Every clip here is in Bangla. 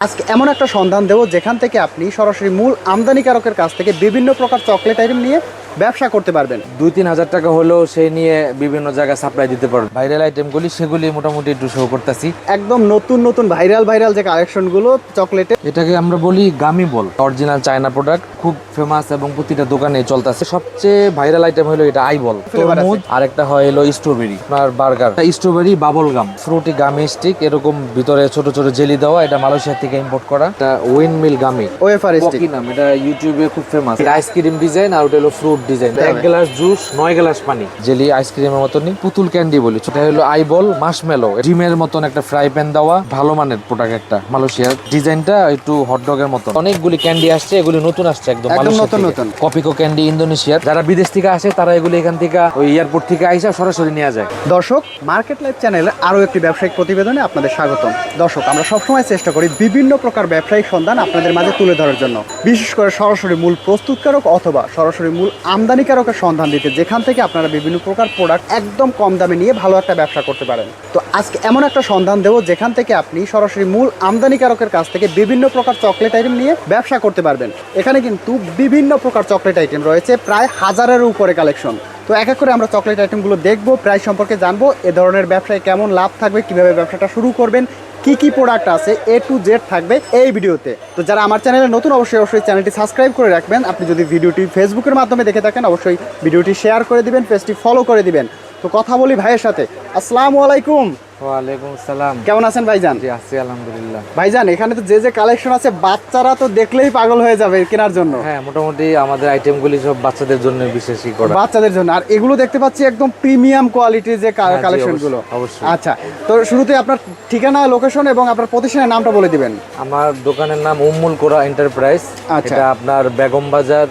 আজকে এমন একটা সন্ধান দেবো যেখান থেকে আপনি সরাসরি মূল আমদানিকারকের কাছ থেকে বিভিন্ন প্রকার চকলেট আইটেম নিয়ে ব্যবসা করতে পারবেন। দুই তিন হাজার টাকা হলেও সেই নিয়ে বিভিন্ন জায়গায় সাপ্লাই দিতে পারবে। ভাইরাল আইটেমগুলি সেগুলি মোটামুটি একটু শো করতেছি। একদম নতুন নতুন ভাইরাল ভাইরাল যে কালেকশনগুলো চকলেটে এটাকে আমরা বলি gummy ball original China product খুব ফেমাস এবং প্রতিটা দোকানে চলতেছে। সবচেয়ে ভাইরাল আইটেম হলো এটা আই বল। তরমুজ আর একটা হয় হলো স্ট্রবেরি আপনার burger strawberry bubble gum fruity gummy stick এরকম ভিতরে ছোট ছোট জেলি দেওয়া। এটা মালয়েশিয়া থেকে ইম্পোর্ট করা। এটা Win Mill gummy wafer stick নাম। এটা ইউটিউবে খুব ফেমাস আইসক্রিম ডিজাইন আর ওটা হলো ফ্রুট ডিজাইন এক গ্লাস জুস নয় গ্লাস পানি। জেলি আইসক্রিমের মতনই। পুতুল ক্যান্ডি বলি। এটা হলো আইবল মাশমেলো ডিমের মতন একটা ফ্রাই প্যান দেওয়া। ভালো মানের প্রোডাক্ট একটা। মালয়েশিয়ার ডিজাইনটা একটু হটডগের মতন। অনেকগুলি ক্যান্ডি আসছে এগুলি নতুন আসছে একদম নতুন নতুন। কপিকো ক্যান্ডি ইন্দোনেশিয়ার যারা বিদেশ থেকে আসে তারা এগুলি এখান থেকে ওই এয়ারপোর্ট থেকে আইসা সরাসরি নিয়ে যায়। দর্শক মার্কেট লাইভ চ্যানেলের আরও একটি ব্যবসায়িক প্রতিবেদনে আপনাদের স্বাগতম। দর্শক আমরা সবসময় চেষ্টা করি বিভিন্ন প্রকার ব্যবসায়িক সন্ধান আপনাদের মাঝে তুলে ধরার জন্য। বিশেষ করে সরাসরি মূল প্রস্তুতকারক অথবা সরাসরি মূল আমদানিকারকের সন্ধান দিতে, যেখান থেকে আপনারা বিভিন্ন প্রকার প্রোডাক্ট একদম কম দামে নিয়ে ভালো একটা ব্যবসা করতে পারেন। তো আজকে এমন একটা সন্ধান দেবো, যেখান থেকে আপনি সরাসরি মূল আমদানিকারকের কাছ থেকে বিভিন্ন প্রকার চকলেট আইটেম নিয়ে ব্যবসা করতে পারবেন। এখানে কিন্তু বিভিন্ন প্রকার চকলেট আইটেম রয়েছে, প্রায় হাজারের উপরে কালেকশন তো এক এক করে আমরা চকলেট আইটেমগুলো দেখব প্রাইস সম্পর্কে জানব, এ ধরনের ব্যবসায় কেমন লাভ থাকবে, কীভাবে ব্যবসাটা শুরু করবেন কি কি প্রোডাক্ট আছে এ টু জেড থাকবে এই ভিডিওতে। তো যারা আমার চ্যানেলে নতুন, অবশ্যই অবশ্যই চ্যানেলটি সাবস্ক্রাইব করে রাখবেন। আপনি যদি ভিডিওটি ফেসবুকের মাধ্যমে দেখে থাকেন, অবশ্যই ভিডিওটি শেয়ার করে দিবেন পেজটি ফলো করে দিবেন। তো কথা বলি ভাইয়ের সাথে। আসসালামু আলাইকুম। ওয়ালাইকুম সালাম। কেমন আছেন ভাইজান? জি আছি আলহামদুলিল্লাহ। ভাইজান এখানে তো যে যে কালেকশন আছে বাচ্চারা তো দেখলেই পাগল হয়ে যাবে কেনার জন্য। হ্যাঁ মোটামুটি আমাদের আইটেমগুলি সব বাচ্চাদের জন্য বিশেষই করা। বাচ্চাদের জন্য। আর এগুলো দেখতে পাচ্ছি একদম প্রিমিয়াম কোয়ালিটির যে হ্যাঁ, জি, কালেকশনগুলো অবশ্যই। আচ্ছা তো শুরুতে আপনার ঠিকানা লোকেশন এবং আপনার প্রতিষ্ঠানের নামটা বলে দিবেন। আমার দোকানের নাম উম্মুল কোরা এন্টারপ্রাইজ আচ্ছা। এটা আপনার বেগম বাজার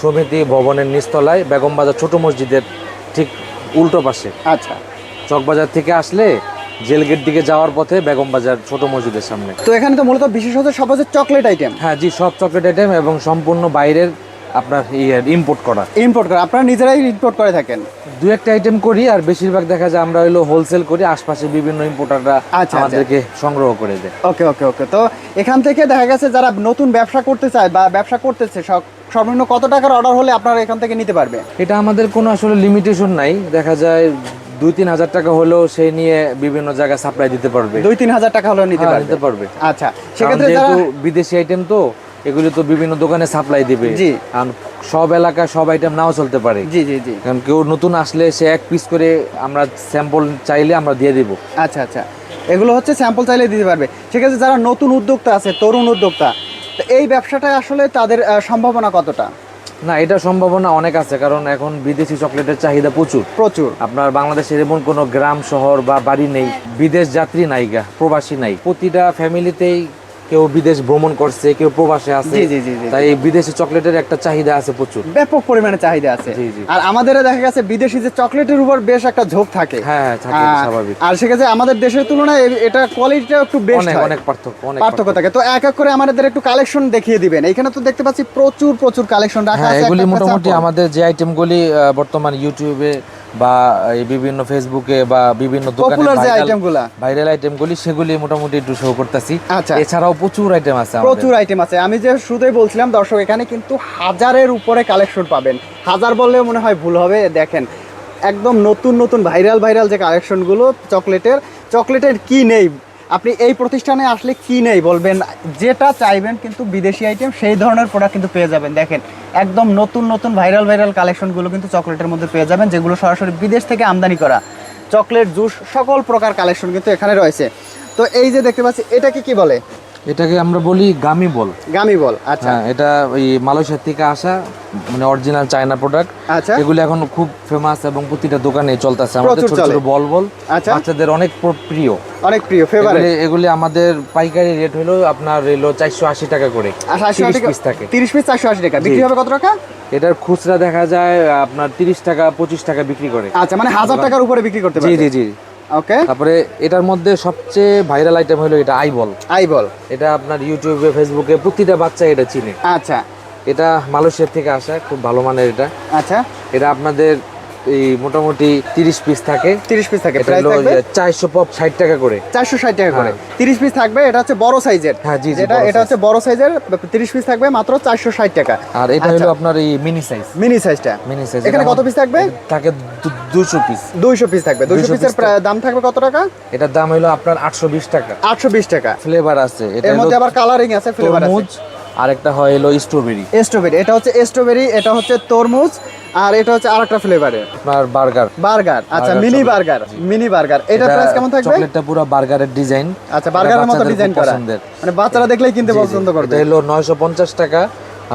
সমিতি ভবনের নিচতলায় বেগম বাজার ছোট মসজিদের ঠিক উল্টো পাশে। আচ্ছা। চকবাজার থেকে আসলে জেলগেট দিকে যাওয়ার পথে বেগম বাজার ছোট মসজিদের সামনে। তো এখানে তো মূলত বিশেষত সব আছে চকলেট আইটেম হ্যাঁ জি সব চকলেট আইটেম এবং সম্পূর্ণ বাইরের আপনার ইম্পোর্ট করা। ইম্পোর্ট করে আপনারা নিজেরাই ইম্পোর্ট করে থাকেন। দু একটা আইটেম করি আর বেশিরভাগ দেখা যায় আমরা হলো হোলসেল করি আশপাশে বিভিন্ন ইম্পোর্টাররা আচ্ছা। আমাদেরকে সংগ্রহ করে দেয়। ওকে ওকে ওকে। তো এখান থেকে দেখা গেছে যারা নতুন ব্যবসা করতে চায় বা ব্যবসা করতেছে সর্বনিম্ন কত টাকার অর্ডার হলে আপনারা এখান থেকে নিতে পারবে? এটা আমাদের কোনো আসলে লিমিটেশন নাই। দেখা যায় দুই তিন হাজার টাকা হলেও সেই নিয়ে বিভিন্ন জায়গায় সাপ্লাই দিতে পারবে। দুই তিন হাজার টাকা হলেও নিতে হ্যাঁ, পারবে। আচ্ছা সেক্ষেত্রে বিদেশি আইটেম তো এগুলি তো বিভিন্ন দোকানে সাপ্লাই দিবে। জি। কারণ সব এলাকায় সব আইটেম নাও চলতে পারে। জি জি জি। কারণ কেউ নতুন আসলে সে এক পিস করে আমরা স্যাম্পল চাইলে আমরা দিয়ে দিব। আচ্ছা আচ্ছা। এগুলো হচ্ছে স্যাম্পল চাইলে দিতে পারবে। ঠিক আছে যারা নতুন উদ্যোক্তা আছে তরুণ উদ্যোক্তা তো এই ব্যবসাটা আসলে তাদের সম্ভাবনা কতটা? না এটা সম্ভাবনা অনেক আছে কারণ এখন বিদেশি চকলেটের চাহিদা প্রচুর। প্রচুর। আপনার বাংলাদেশের এমন কোনো গ্রাম শহর বা বাড়ি নেই। বিদেশ যাত্রী নাইগা প্রবাসী নাই। প্রতিটা ফ্যামিলিতেই কেউ বিদেশ ভ্রমণ করছে কেউ প্রবাসে আছে। তাই এই বিদেশি চকলেটের একটা চাহিদা আছে প্রচুর। ব্যাপক পরিমাণে চাহিদা আছে। আর আমাদের দেখা গেছে বিদেশি যে চকলেটের উপর বেশ একটা ঝোঁক থাকে। হ্যাঁ হ্যাঁ স্বাভাবিক। আর সেক্ষেত্রে আমাদের দেশের তুলনায় এটা কোয়ালিটিটা একটু বেশ অনেক অনেক পার্থক্য অনেক পার্থক্য থাকে। তো এক এক করে আমাদের একটু কালেকশন দেখিয়ে দিবেন। এখানে তো দেখতে পাচ্ছি প্রচুর প্রচুর কালেকশন রাখা হ্যাঁ আছে। এগুলি মোটামুটি আমাদের যে আইটেমগুলি আহ, বর্তমান ইউটিউবে বা এই বিভিন্ন ফেসবুকে বা বিভিন্ন দোকানে আইটেম গুলি ভাইরাল আইটেমগুলি সেগুলি মোটামুটি একটু শো করতেছি। আচ্ছা। এছাড়াও প্রচুর আইটেম আছে প্রচুর আইটেম আছে। আমি যে শুরুতেই বলছিলাম দর্শক এখানে কিন্তু হাজারের উপরে কালেকশন পাবেন। হাজার বললেও মনে হয় ভুল হবে দেখেন। একদম নতুন নতুন ভাইরাল ভাইরাল যে কালেকশনগুলো চকলেটের চকলেটের কি নেই? আপনি এই প্রতিষ্ঠানে আসলে কি নেই বলবেন? যেটা চাইবেন কিন্তু বিদেশি আইটেম সেই ধরনের প্রোডাক্ট কিন্তু পেয়ে যাবেন। দেখেন, একদম নতুন নতুন ভাইরাল ভাইরাল কালেকশনগুলো কিন্তু চকলেটের মধ্যে পেয়ে যাবেন, যেগুলো সরাসরি বিদেশ থেকে আমদানি করা। চকলেট, জুস, সকল প্রকার কালেকশন কিন্তু এখানে রয়েছে। তো এই যে দেখতে পাচ্ছি, এটাকে কি বলে? এটাকে আমরা বলি গামি বল। গামি বল আচ্ছা। হ্যাঁ এটা ওই মালয়েশিয়া থেকে আসা মানে অরিজিনাল চায়না প্রোডাক্ট আচ্ছা। এগুলো এখন খুব ফেমাস এবং প্রতিটা দোকানে চলতেছে। আমাদের ছোট ছোট বল বল আচ্ছা। বাচ্চাদের অনেক প্রিয়। অনেক প্রিয় ফেভারিট এগুলি আমাদের পাইকারি রেট হলো আপনার এলো চারশো আশি টাকা করে। আচ্ছা আশি 30 টাকা পিস থাকে। তিরিশ পিস চারশো আশি টাকা। বিক্রি হবে কত টাকা? এটার খুচরা দেখা যায় আপনার তিরিশ টাকা পঁচিশ টাকা বিক্রি করে। আচ্ছা মানে হাজার টাকার উপরে বিক্রি করতে পারে জি জি জি। ওকে। তারপরে এটার মধ্যে সবচেয়ে ভাইরাল আইটেম হলো এটা আইবল আই বল এটা আপনার ইউটিউবে ফেসবুকে প্রতিটা বাচ্চা এটা চিনে। আচ্ছা। এটা মালয়েশিয়ার থেকে আসা খুব ভালো মানের এটা। আচ্ছা। এটা আপনাদের এই মোটামুটি তিরিশ পিস থাকে। তিরিশ পিস থাকে। চারশো পপ ষাট টাকা করে। চারশো ষাট টাকা করে। হ্যাঁ। তিরিশ পিস থাকবে এটা হচ্ছে বড় সাইজের হ্যাঁ, জি, যেটা এটা হচ্ছে বড় সাইজের তিরিশ পিস থাকবে মাত্র চারশো ষাট টাকা। আর এটা হলো আপনার এই মিনি সাইজ মিনি সাইজটা মিনি সাইজ এখানে কত পিস থাকবে? থাকে দুশো পিস দুইশো পিস থাকবে। দুইশো 200 পিসের দাম থাকবে কত টাকা? এটার দাম হলো আপনার আটশো বিশ টাকা। আটশো বিশ টাকা। ফ্লেভার আছে। এটা এর মধ্যে আবার কালারিং আছে ফ্লেভার আছে। তরমুজ আর একটা হয় হলো স্ট্রবেরি স্ট্রবেরি এটা হচ্ছে স্ট্রবেরি এটা হচ্ছে তরমুজ আর এটা হচ্ছে আরেকটা ফ্লেভারের আপনার বার্গার। বার্গার আচ্ছা মিনি বার্গার মিনি বার্গার। এটা প্রাইস কেমন থাকবে? চকলেটটা পুরো বার্গারের ডিজাইন আচ্ছা বার্গারের মতো ডিজাইন করা। মানে বাচ্চারা দেখলেই কিনতে পছন্দ করবে। এটা হলো নয়শো পঞ্চাশ টাকা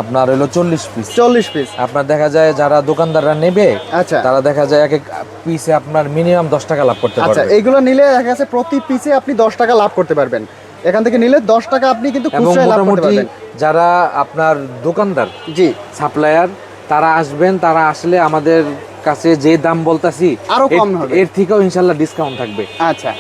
আপনার হলো চল্লিশ পিস চল্লিশ পিস আপনার দেখা যায় যারা দোকানদাররা নেবে আচ্ছা। তারা দেখা যায় এক এক পিসে আপনার মিনিমাম দশ টাকা লাভ করতে আচ্ছা পারবে। এইগুলো নিলে দেখা গেছে প্রতি পিসে আপনি দশ টাকা লাভ করতে পারবেন। এখান থেকে নিলে দশ টাকা আপনি কিন্তু এবং খুচরায় লাভ করতে পারবেন। যারা আপনার দোকানদার জি। সাপ্লায়ার তারা আসবেন তারা আসলে আমাদের কাছে যে দাম বলতাছি আরও কম হবে। এর থেকেও ইনশাল্লাহ ডিসকাউন্ট থাকবে। আচ্ছা।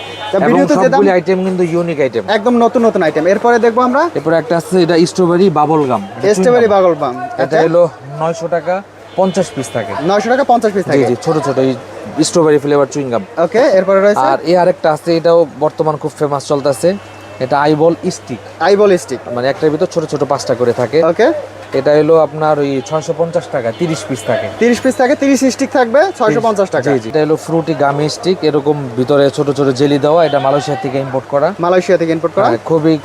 ভিডিওতে যে দাম আইটেম কিন্তু ইউনিক আইটেম একদম নতুন নতুন আইটেম এরপরে দেখব আমরা এরপরে একটা আছে এটা strawberry bubble gum strawberry bubble gum এটা হলো নয়শো টাকা পঞ্চাশ পিস থাকে। নয়শো টাকা পঞ্চাশ পিস থাকে। জি ছোট ছোট strawberry flavour chewing gum okay এরপরে রয়েছে আর এই আরেকটা আছে এটাও বর্তমান খুব ফেমাস চলতেছে। এটা আইবল স্টিক আইবল স্টিক মানে একটার ভিতর ছোট ছোট পাঁচটা করে থাকে। ওকে। এটা হলো আপনার ওই ছয়শো পঞ্চাশ টাকা তিরিশ পিস থাকে। তিরিশ পিস থাকে তিরিশ স্টিক থাকবে ছয়শো পঞ্চাশ টাকা। এটা হলো ফ্রুটি গামি স্টিক এরকম ভিতরে ছোট ছোট জেলি দেওয়া এটা মালয়েশিয়া থেকে ইম্পোর্ট করা। মালয়েশিয়া থেকে ইম্পোর্ট করা। আর খুবই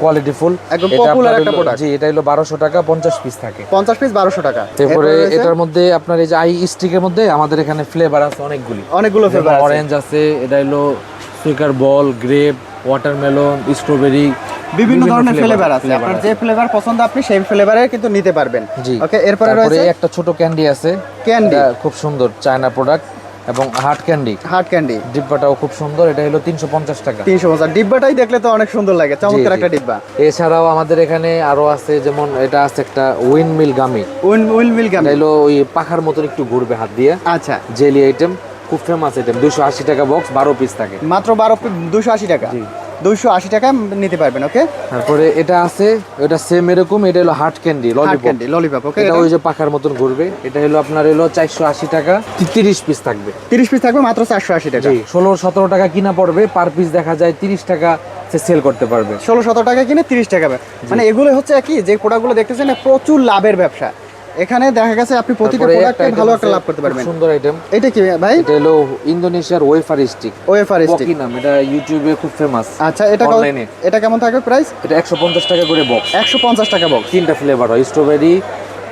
কোয়ালিটিফুল একদম popular একটা product। জি এটা হলো বারোশো টাকা পঞ্চাশ পিস থাকে। পঞ্চাশ পিস বারোশো টাকা। তারপরে এটার মধ্যে আপনার এই যে আই স্টিকের মধ্যে আমাদের এখানে ফ্লেভার আছে অনেকগুলি। অনেকগুলো ফ্লেভার অরেঞ্জ আছে। এটা হলো সুইকার বল গ্রেপ ওয়াটারমেলন স্ট্রবেরি বিভিন্ন ধরনের ফ্লেভার আছে। আপনার যে ফ্লেভার পছন্দ আপনি সেই ফ্লেভারে কিন্তু নিতে পারবেন। ওকে এরপরে রয়েছে একটা ছোট ক্যান্ডি আছে। ক্যান্ডি খুব সুন্দর চায়না প্রোডাক্ট এবং হার্ট ক্যান্ডি হার্ড ক্যান্ডি ডিব্বাটাও খুব সুন্দর এটা হলো তিনশো পঞ্চাশ টাকা। তিনশো পঞ্চাশ। ডিব্বাটাই দেখলে তো অনেক সুন্দর লাগে চমৎকার একটা ডিব্বা। এছাড়াও আমাদের এখানে আরও আছে যেমন এটা আছে একটা windmill gummy will will mill এটা হলো ওই পাখার মতন একটু ঘুরবে হাত দিয়ে। আচ্ছা। জেলি আইটেম খুব ফেমাস আইটেম দুশো আশি টাকা বক্স বারো পিস থাকে। মাত্র বারো দুশো আশি টাকা। দুশো আশি টাকা নিতে পারবেন ওকে তারপরে এটা আছে এটা সেম এরকম এটা হলো heart candy lollipop candy lollipop okay এটা ওই যে পাখার মতন ঘুরবে এটা হলো আপনার হলো চারশো আশি টাকা তিরিশ পিস থাকবে। তিরিশ পিস থাকবে মাত্র চারশো আশি টাকা। ষোলো সতেরো টাকা কিনা পড়বে পার পিস দেখা যায় তিরিশ টাকা সে সেল করতে পারবে। ষোলো সতেরো টাকা কিনে তিরিশ টাকা মানে এগুলো হচ্ছে কি যে প্রোডাক্টগুলো দেখতেছেন প্রচুর লাভের ব্যবসা। এখানে দেখা গেছে আপনি প্রতিটা প্রোডাক্টে ভালো একটা লাভ করতে পারবেন। সুন্দর আইটেম এটা কি ভাই? এটা হলো ইন্দোনেশিয়ার ওয়েফার স্টিক ওয়েফার স্টিক পকি নাম এটা ইউটিউবে খুব ফেমাস আচ্ছা এটা অনলাইনে এটা কেমন থাকবে প্রাইস এটা একশো পঞ্চাশ টাকা করে বক্স একশো পঞ্চাশ টাকা বক্স তিনটা ফ্লেভার হয় স্ট্রবেরি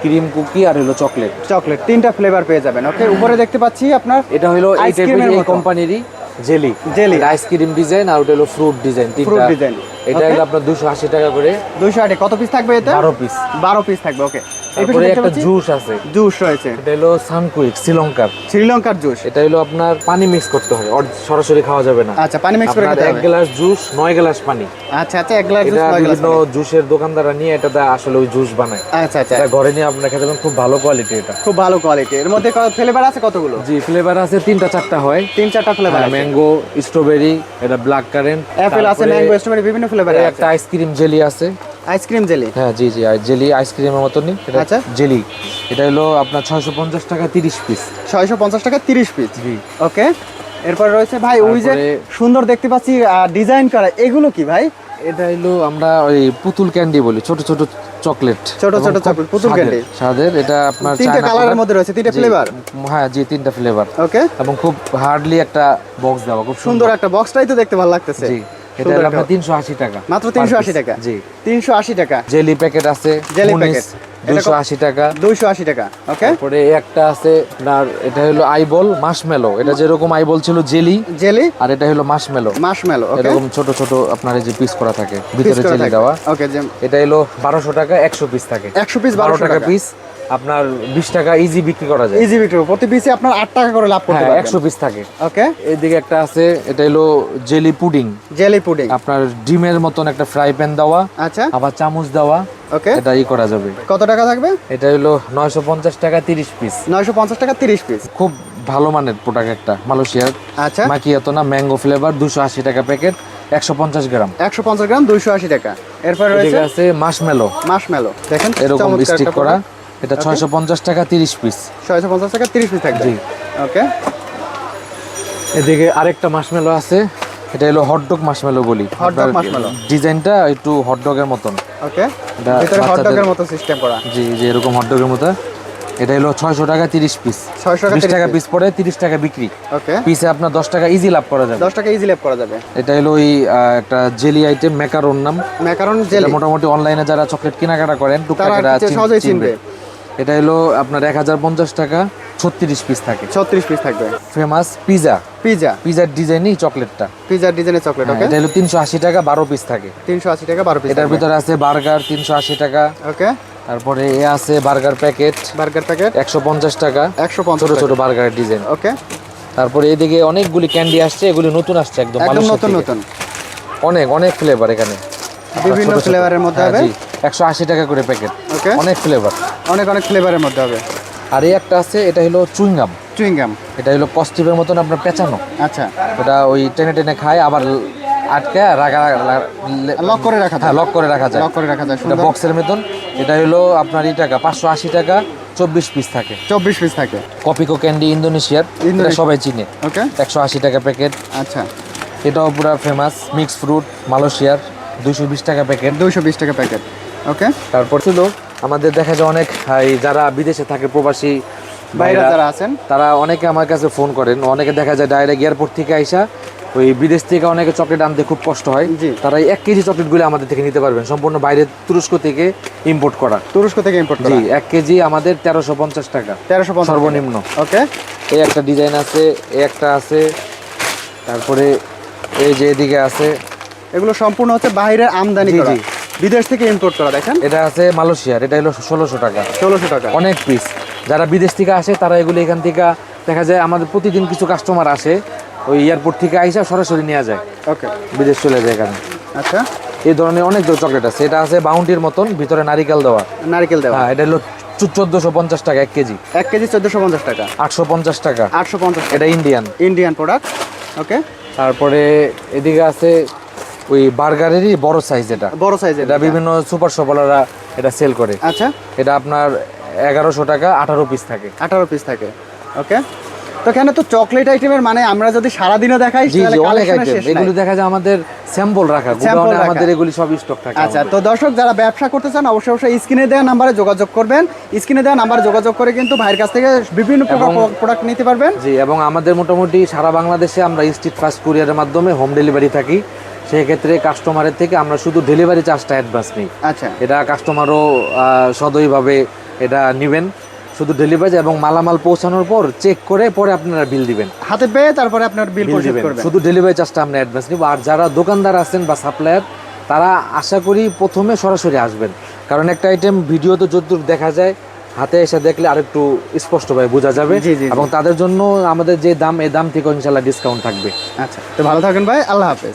ক্রিম কুকি আর হলো চকলেট চকলেট তিনটা ফ্লেভার পেয়ে যাবেন ওকে উপরে দেখতে পাচ্ছি আপনার এটা হলো এই টাইপের এই কোম্পানিরই jelly jelly ice cream design আর ওটা হলো ফ্রুট ডিজাইন ফ্রুট ডিজাইন এটা হলো আপনার দুশো আশি টাকা করে। দুইশো আটে কত পিস থাকবে এতে? বারো পিস বারো পিস থাকবে ওকে তারপরে একটা জুস আছে। জুস রয়েছে। এটা হলো সানকুইক শ্রীলঙ্কার। শ্রীলঙ্কার জুস। এটা হলো আপনার পানি মিক্স করতে হয় সরাসরি খাওয়া যাবে না। আচ্ছা পানি মিক্স করে এক গ্লাস জুস নয় গ্লাস পানি। আচ্ছা আচ্ছা এক গ্লাস জুস নয় গ্লাস জুসের দোকানদাররা নিয়ে এটাতে আসলে ওই জুস বানায়। আচ্ছা আচ্ছা। এটা ঘরে নিয়ে আপনার খেতে পারেন, খুব ভালো কোয়ালিটি এটা। খুব ভালো কোয়ালিটি এর মধ্যে ফ্লেভার আছে কতগুলো? জি ফ্লেভার আছে তিনটা চারটা হয়। তিন চারটা ফ্লেভার আছে। ম্যাঙ্গো স্ট্রবেরি এটা ব্ল্যাক কারেন্ট অ্যাপেল আছে ম্যাঙ্গো স্ট্রবেরি বিভিন্ন ফ্লেভার আছে। একটা আইসক্রিম জেলি আছে। Ice cream jelly? হ্যাঁ জি জি জেলি আইসক্রিমের মতনই। এটা আচ্ছা। জেলি। এটা হলো আপনার ছয়শো পঞ্চাশ টাকা তিরিশ পিস ছয়শো পঞ্চাশ টাকা তিরিশ পিস জি। ওকে। এরপর রয়েছে ভাই ওই যে সুন্দর দেখতে পাচ্ছি ডিজাইন করা। এগুলো কি ভাই? এটা হলো আমরা ওই পুতুল ক্যান্ডি বলি ছোট ছোট চকলেট। ছোট ছোট chocolate, পুতুল candy। স্বাদের। এটা আপনার তিনটা কালারের মধ্যে রয়েছে তিনটা ফ্লেভার হ্যাঁ জি তিনটা ফ্লেভার ওকে। এবং খুব হার্ডলি একটা বক্স দেওয়া খুব সুন্দর সুন্দর। একটা বক্সটাই তো দেখতে ভালো লাগতেছে। জি। এটা সুন্দর হলো একটা- আপনার তিনশো আশি টাকা। মাত্র 380 টাকা। জি। তিনশো আশি টাকা। জেলি প্যাকেট আছে দুশো কত? আশি টাকা। দুইশো আশি টাকা ওকে তারপরে একটা আছে আপনার এটা হলো আইবল মাশমেলো। এটা যেরকম আইবল ছিল জেলি জেলি। আর এটা হলো মাশমেলো। মাশমেলো ওকে এরকম ছোট ছোট আপনার এই যে পিস করা থাকে ভিতরে জেলি দেওয়া। ওকে এটা হলো বারোশো টাকা একশো পিস থাকে। 100 piece বারো 1200 টাকা টাকা। পিস আপনার বিশ টাকা ইজি বিক্রি করা যায়। ইজি বিক্রি প্রতি পিসে আপনার আট টাকা করে লাভ করতে হ্যাঁ পারবেন। একশো পিস থাকে। ওকে এদিকে একটা আছে এটা হলো জেলি পুডিং জেলি পুডিং আপনার ডিমের মতন একটা ফ্রাই প্যান দেওয়া আচ্ছা। আবার চামচ দেওয়া ওকে এটা ই করা যাবে। কত টাকা থাকবে? এটা হলো নয়শো পঞ্চাশ টাকা তিরিশ পিস নয়শো পঞ্চাশ টাকা তিরিশ পিস খুব ভালো মানের প্রোডাক্ট একটা মালয়েশিয়ার। আচ্ছা। মাকিয়াতো না ম্যাঙ্গো ফ্লেভার দুশো আশি টাকা প্যাকেট একশো পঞ্চাশ গ্রাম। একশো পঞ্চাশ গ্রাম দুইশো আশি টাকা। এরপর রয়েছে? আছে মাশমেলো মাশমেলো দেখেন এরকম স্টিক করা। এটা ছয়শো পঞ্চাশ টাকা তিরিশ পিস ছয়শো পঞ্চাশ টাকা তিরিশ পিস থাকবে। জি। ওকে এদিকে আরেকটা মাশমেলো আছে। এটা হলো হটডগ মাশমেলো বলি। Dog marshmallow। ডিজাইনটা একটু হটডগের মতন। ওকে এটা ভিতরে হট বাচ্চাদের- ডগের মতো সিস্টেম করা। জি যে এরকম হটডগের মতো। এটা হলো ছয়শো টাকা তিরিশ পিস 600 টাকা 30। পিস পড়ে তিরিশ টাকা বিক্রি। ওকে পিসে আপনার দশ টাকা ইজি লাভ করা যাবে। 10 টাকা ইজি লাভ করা যাবে। এটা হলো ওই একটা জেলি আইটেম মেকারোন নাম। ম্যাকারন জেলি মোটামুটি অনলাইনে যারা চকলেট কেনাকাটা করেন টুকটাক এরা চিন- সহজেই চিনবে। এটা হলো আপনার এক হাজার পঞ্চাশ টাকা ছত্রিশ পিস থাকে। 36 পিস থাকবে। ফেমাস পিজা পিজা পিজার ডিজাইনই চকলেটটা পিজার ডিজাইনের চকলেট ওকে এটা হলো তিনশো আশি টাকা বারো পিস থাকে। 380 টাকা 12 পিস এটার ভিতরে আছে বার্গার তিনশো আশি টাকা। ওকে তারপরে এ আছে বার্গার প্যাকেট বার্গার প্যাকেট একশো পঞ্চাশ টাকা। 150 ছোট টাকা। ছোট বার্গারের ডিজাইন ওকে তারপরে এদিকে অনেকগুলি ক্যান্ডি আসছে এগুলি নতুন আসছে একদম একদম নতুন নতুন। অনেক অনেক ফ্লেভার এখানে। বিভিন্ন ফ্লেভারের মধ্যে হবে? একশো আশি টাকা করে প্যাকেট ওকে। অনেক ফ্লেভার অনেক অনেক ফ্লেভারের মধ্যে হবে। আর এই একটা আছে এটা হলো চুইংগাম। চুইংগাম। এটা হলো কস্টিপের মতন আপনার পেঁচানো। আচ্ছা। ওটা ওই টেনে টেনে খায় আবার আটকে রাখা লক করে রাখা হ্যাঁ যায় লক করে রাখা যায়। লক করে রাখা যায় এটা বক্সের মতন। এটা হলো আপনার এই টাকা পাঁচশো আশি টাকা চব্বিশ পিস থাকে। 24 পিস থাকে। কপিকো ক্যান্ডি ইন্দোনেশিয়ার এটা সবাই চিনে। ওকে। একশো আশি টাকা প্যাকেট আচ্ছা। এটাও পুরো ফেমাস মিক্স ফ্রুট মালয়েশিয়ার দুশো বিশ টাকা প্যাকেট 220 টাকা প্যাকেট ওকে তারপর ছিল আমাদের দেখা যায় অনেক যারা বিদেশে থাকে প্রবাসী বাইরে যারা আছেন? তারা অনেকে আমার কাছে ফোন করেন। অনেকে দেখা যায় ডাইরেক্ট এয়ারপোর্ট থেকে আইসা ওই বিদেশ থেকে অনেকে চকলেট আনতে খুব কষ্ট হয়। তারা এক কেজি চকলেটগুলো আমাদের থেকে নিতে পারবেন সম্পূর্ণ বাইরে তুরস্ক থেকে ইম্পোর্ট করা। তুরস্ক থেকে ইম্পোর্ট জি করা এক কেজি আমাদের তেরোশো পঞ্চাশ টাকা তেরোশো সর্বনিম্ন। ওকে এই একটা ডিজাইন আছে এই একটা আছে তারপরে এই যে এদিকে আছে এগুলো সম্পূর্ণ হচ্ছে বাইরের আমদানি করা। বিদেশ থেকে ইম্পোর্ট করা দেখেন। এটা আছে মালয়েশিয়ার এটা হলো ষোলোশো টাকা। ষোলোশো টাকা। অনেক পিস যারা বিদেশ থেকে আসে তারা এগুলো এখান থেকে দেখা যায় আমাদের প্রতিদিন কিছু কাস্টমার আসে ওই এয়ারপোর্ট থেকে আইসা সরাসরি নেওয়া যায়। ওকে বিদেশ চলে যায় এখানে। আচ্ছা। এই ধরনের অনেক চকলেট আছে। এটা আছে বাউন্টির মতন ভিতরে নারিকেল দেওয়া। নারকেল দেওয়া। হ্যাঁ এটা হলো চোদ্দশো পঞ্চাশ টাকা এক কেজি। এক কেজি 1450 টাকা। আটশো পঞ্চাশ টাকা। আটশো পঞ্চাশ এটা ইন্ডিয়ান ইন্ডিয়ান প্রোডাক্ট ওকে তারপরে এদিকে আছে ওই বার্গারেরই বড় সাইজ এটা। বড় সাইজের এটা বিভিন্ন সুপার শপলাররা এটা সেল করে। আচ্ছা। এটা আপনার এগারোশো টাকা আঠারো পিস থাকে। 18 পিস থাকে। ওকে তো কেন তো চকলেট আইটেমের মানে আমরা যদি সারা দিনও দেখাই জি তাহলে জি অনেক আইটেম। এগুলি দেখা যায় আমাদের স্যাম্পল রাখা। গোডাউনে আমাদের এগুলি সব স্টক থাকে আচ্ছা তো দর্শক যারা ব্যবসা করতে চান অবশ্যই অবশ্যই স্ক্রিনে দেওয়া নাম্বারে যোগাযোগ করবেন। স্ক্রিনে দেওয়া নাম্বারে যোগাযোগ করে কিন্তু ভাইয়ের কাছ থেকে বিভিন্ন প্রকার প্রোডাক্ট নিতে পারবেন। জি এবং আমাদের মোটামুটি সারা বাংলাদেশে আমরা স্ট্রিট ফাস্ট কুরিয়ারের মাধ্যমে হোম ডেলিভারি থাকি। সেই ক্ষেত্রে কাস্টমারের থেকে আমরা শুধু ডেলিভারি চার্জটা অ্যাডভান্স নিই। আচ্ছা। এটা কাস্টমারও সদয়ভাবে এটা নেবেন। শুধু ডেলিভারি এবং মালামাল পৌঁছানোর পর চেক করে পরে আপনারা বিল দিবেন। হাতে পেয়ে তারপরে আপনার বিল দিবেন। করবেন। শুধু ডেলিভারি চার্জটা আমরা অ্যাডভান্স নিব। আর যারা দোকানদার আছেন বা সাপ্লায়ার তারা আশা করি প্রথমে সরাসরি আসবেন। কারণ একটা আইটেম ভিডিওতে যতদূর দেখা যায় হাতে এসে দেখলে আরেকটু স্পষ্টভাবে বোঝা যাবে। এবং তাদের জন্য আমাদের যে দাম এ দাম থেকে ইনশাল্লাহ ডিসকাউন্ট থাকবে। আচ্ছা তো ভালো থাকেন ভাই। আল্লাহ হাফেজ।